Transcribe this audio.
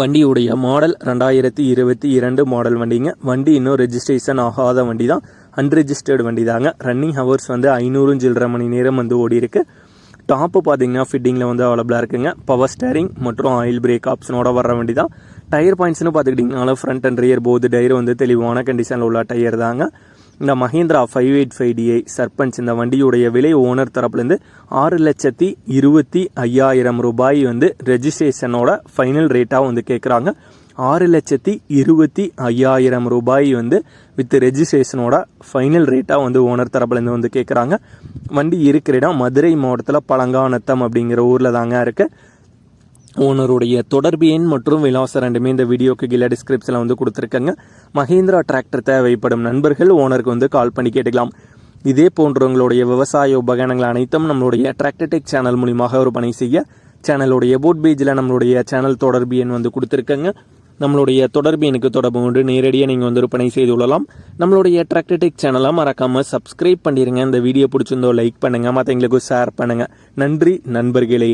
வண்டியுடைய மாடல் ரெண்டாயிரத்தி இருபத்தி இரண்டு மாடல் வண்டிங்க. வண்டி இன்னும் ரெஜிஸ்ட்ரேஷன் ஆகாத வண்டி தான் அன்ரெஜிஸ்டர்டு வண்டி தாங்க ரன்னிங் ஹவர்ஸ் வந்து ஐநூறு சில்லரை மணி நேரம் வந்து ஓடி இருக்கு டாப்பு பார்த்தீங்கன்னா ஃபிட்டிங்கில் வந்து அவைலபிளாக இருக்குங்க. பவர் ஸ்டேரிங் மற்றும் ஆயில் பிரேக் ஆப்ஷனோட வர வண்டி தான் டயர் பாயிண்ட்ஸ்னு பார்த்துக்கிட்டிங்கனாலும் ஃப்ரண்ட் அண்ட் ரியர் போது டயர் வந்து தெளிவான கண்டிஷனில் உள்ள டயர் தாங்க. இந்த Mahindra five eight five DI Sarpanch இந்த வண்டியுடைய விலை ஓனர் தரப்புலேருந்து ஆறு லட்சத்தி இருபத்தி ஐயாயிரம் ரூபாய் வந்து ரெஜிஸ்ட்ரேஷனோட ஃபைனல் ரேட்டாக வந்து கேட்குறாங்க ஆறு லட்சத்தி இருபத்தி ஐயாயிரம் ரூபாய் வந்து வித் ரெஜிஸ்ட்ரேஷனோட ஃபைனல் ரேட்டாக வந்து ஓனர் தரப்புலேருந்து வந்து கேட்குறாங்க வண்டி இருக்கிற இடம் மதுரை மாவட்டத்தில் பழங்காநத்தம் அப்படிங்கிற ஊரில் தாங்க இருக்குது ஓனருடைய தொடர்பு எண் மற்றும் விலாசம் ரெண்டுமே இந்த வீடியோக்கு கீழே டிஸ்கிரிப்ஷனில் வந்து கொடுத்துருக்காங்க. மஹேந்திரா டிராக்டர் தேவைப்படும் நண்பர்கள் ஓனருக்கு வந்து கால் பண்ணி கேட்டுக்கலாம். இதே போன்றவங்களுடைய விவசாய உபகரணங்கள் அனைத்தும் நம்மளுடைய டிராக்டர்டெக் சேனல் மூலியமாக ஒரு பணி செய்ய சேனலுடைய போட் பேஜில் நம்மளுடைய சேனல் தொடர்பு எண் வந்து கொடுத்துருக்கேங்க. நம்மளுடைய தொடர்பு எனக்கு தொடர்பு கொண்டு நேரடியாக நீங்கள் வந்து விற்பனை செய்து கொள்ளலாம். நம்மளுடைய டிராக்டர்டெக் சேனலாக மறக்காமல் சப்ஸ்கிரைப் பண்ணிடுங்க இந்த வீடியோ பிடிச்சிருந்தோ லைக் பண்ணுங்கள் மற்றவங்களுக்கு ஷேர் பண்ணுங்கள் நன்றி நண்பர்களே.